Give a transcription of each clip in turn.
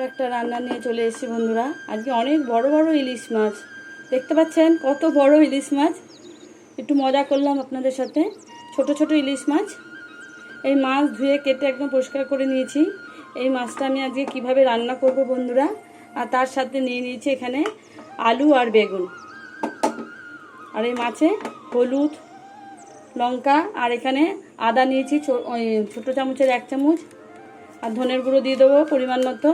আর একটা রান্না নিয়ে চলে এসেছি বন্ধুরা। আজকে অনেক বড় বড় ইলিশ মাছ। দেখতে পাচ্ছেন কত বড় ইলিশ মাছ। একটু মজা করলাম আপনাদের সাথে। ছোট ছোট ইলিশ মাছ। এই মাছ ধুয়ে কেটে একদম পরিষ্কার করে নিয়েছি। এই মাছটা আমি আজকে কীভাবে রান্না করব বন্ধুরা? আর তার সাথে নিয়ে নিয়েছি এখানে আলু আর বেগুন। আর এই মাছে হলুদ, লঙ্কা, আর এখানে আদা নিয়েছি ছোটো চামচের এক চামচ। আর ধনের গুঁড়ো দিয়ে দেবো পরিমাণ মতো।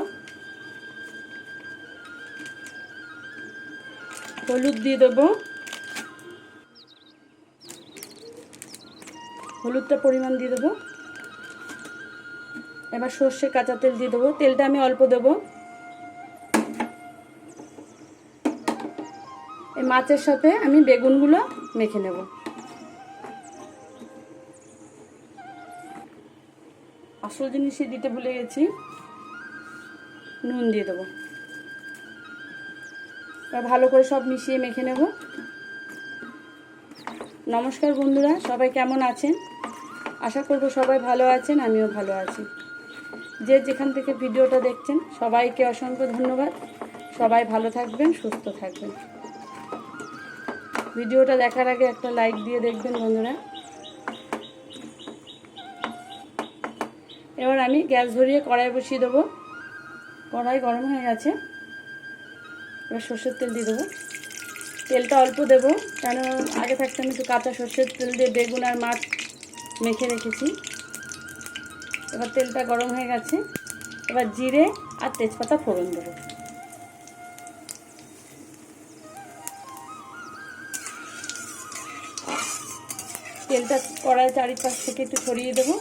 হলুদ দিয়ে দেবো। হলুদটা পরিমাণ দিয়ে দেবো। এবার সর্ষে কাঁচা তেল দিয়ে দেবো। তেলটা আমি অল্প দেবো। এই মাছের সাথে আমি বেগুনগুলো মেখে নেব। আসল জিনিসই দিতে ভুলে গেছি। নুন দিয়ে দেবো। এবার ভালো করে সব মিশিয়ে মেখে নেব। নমস্কার বন্ধুরা, সবাই কেমন আছেন? আশা করব সবাই ভালো আছেন, আমিও ভালো আছি। যে যেখান থেকে ভিডিওটা দেখছেন, সবাইকে অসংখ্য ধন্যবাদ। সবাই ভালো থাকবেন, সুস্থ থাকবেন। ভিডিওটা দেখার আগে একটা লাইক দিয়ে দেখবেন বন্ধুরা। এবার আমি গ্যাস ধরিয়ে কড়াই বসিয়ে দেবো। কড়াই গরম হয়ে গেছে। এবার সর্ষের তেল দিয়ে দেবো। তেলটা অল্প দেবো, কেন আগে থাকতে আমি একটু কাঁচা সর্ষের তেল দিয়ে বেগুন আর মাছ মেখে রেখেছি। এবার তেলটা গরম হয়ে গেছে। এবার জিরে আর তেজপাতা ফোড়ন দেবো। তেলটা কড়াই চারিপাশ থেকে একটু ছড়িয়ে দেবো।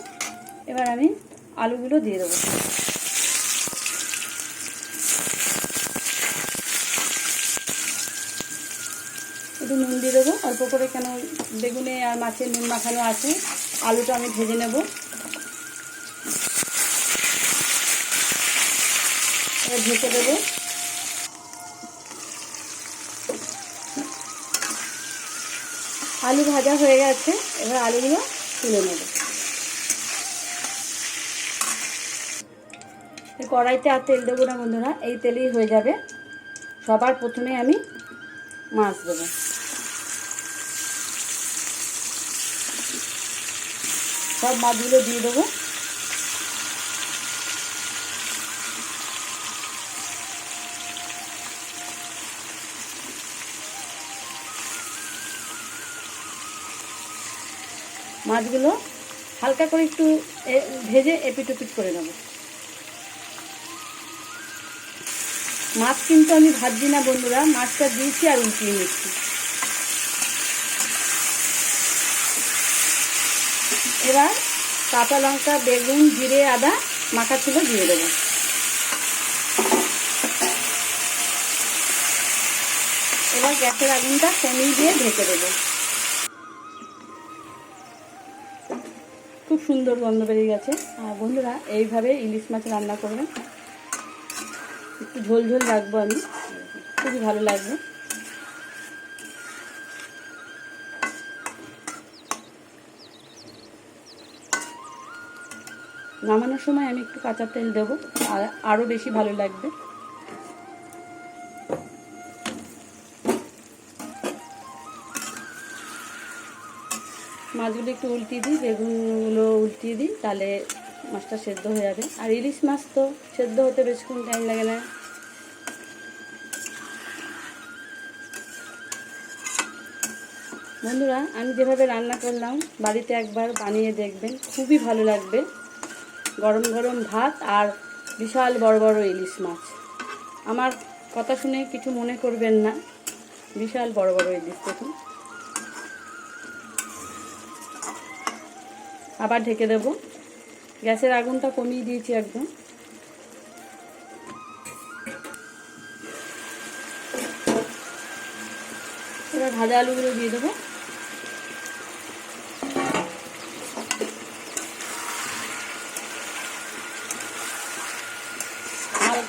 এবার আমি আলুগুলো দিয়ে দেবো। একটু নুন দিয়ে দেবো, অল্প করে কেন বেগুনে আর মাছের নুন মাখানো আছে, আলুটা আমি ভেজে নেব। ঢেকে দেবো। আলু ভাজা হয়ে গেছে, এবার আলুগুলো তুলে নেব। কড়াইতে আর তেল দেবো না বন্ধুরা, এই তেলেই হয়ে যাবে। সবার প্রথমে আমি মাছ দেবো। সব মাছগুলো দিয়ে দেবো। মাছগুলো হালকা করে একটু ভেজে এপিট ওপিট করে নেব। মাছ কিন্তু আমি ভাজছি না বন্ধুরা, মাছটা দিয়েছি আর উল্টিয়ে নিচ্ছি। এবার কাঁচা লঙ্কা, বেগুন, জিরে, আদা মাখা ছিল দিয়ে দেবো। এবার গ্যাসের আগুনটা কমিয়ে দিয়ে ঢেকে দেবো। খুব সুন্দর গন্ধ বেরিয়ে গেছে। আর বন্ধুরা, এইভাবে ইলিশ মাছ রান্না করবেন একটু ঝোল ঝোল রাখব আমি। খুবই ভালো লাগবে। নামানোর সময় আমি একটু কাঁচা তেল দেবো, আর আরও বেশি ভালো লাগবে। মাছগুলো একটু উল্টিয়ে দিই, বেগুনগুলো উল্টিয়ে দিই, তাহলে মাছটা সেদ্ধ হয়ে যাবে। আর ইলিশ মাছ তো সেদ্ধ হতে বেশিক্ষণ টাইম লাগে না। বন্ধুরা, আমি যেভাবে রান্না করলাম, বাড়িতে একবার বানিয়ে দেখবেন, খুবই ভালো লাগবে। গরম গরম ভাত আর বিশাল বড় বড় ইলিশ মাছ। আমার কথা শুনে কিছু মনে করবেন না। বিশাল বড় বড় ইলিশ দেখুন। আবার ঢেকে দেব। গ্যাসের আগুনটা কমিয়ে দিয়েছি একদম। ভাজা আলুগুলো দিয়ে দেবো।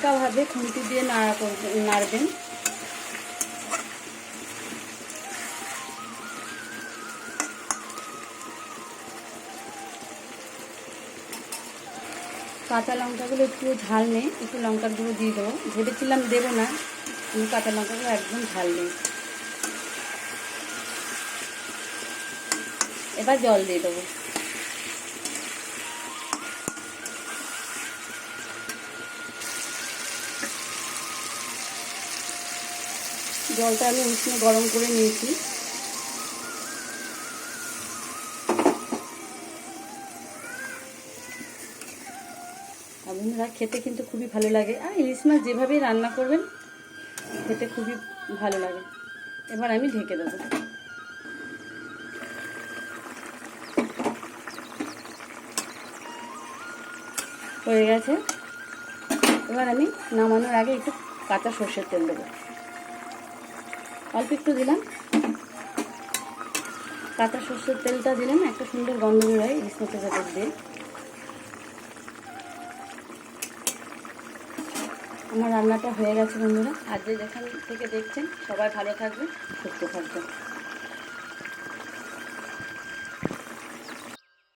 হালকাভাবে খুন্তি দিয়ে নাড়া নাড়বেন। কাঁচা লঙ্কাগুলো একটু ঝাল নেই, একটু লঙ্কার গুঁড়ো দিয়ে দেবো। ভেবেছিলাম দেবো না, কিন্তু কাঁচা লঙ্কাগুলো একদম ঝাল নেই। এবার জল দিয়ে দেবো। জলটা আমি উষ্ণ গরম করে নিয়েছি। আর বন্ধুরা খেতে কিন্তু খুবই ভালো লাগে। আর ইলিশ মাছ যেভাবেই রান্না করবেন, খেতে খুবই ভালো লাগে। এবার আমি ঢেকে দেবো। হয়ে গেছে। এবার আমি নামানোর আগে একটু কাঁচা সর্ষের তেল দেবো। অল্প একটু দিলাম। কাঁচা সর্ষের তেলটা দিলাম, একটা সুন্দর গন্ধ বেরোয় ইসমতে জাতের তেল আমার রান্নাটা হয়ে গেছে বন্ধুরা। আর যে যেখান থেকে দেখছেন, সবাই ভালো থাকবে সুস্থ থাকবেন।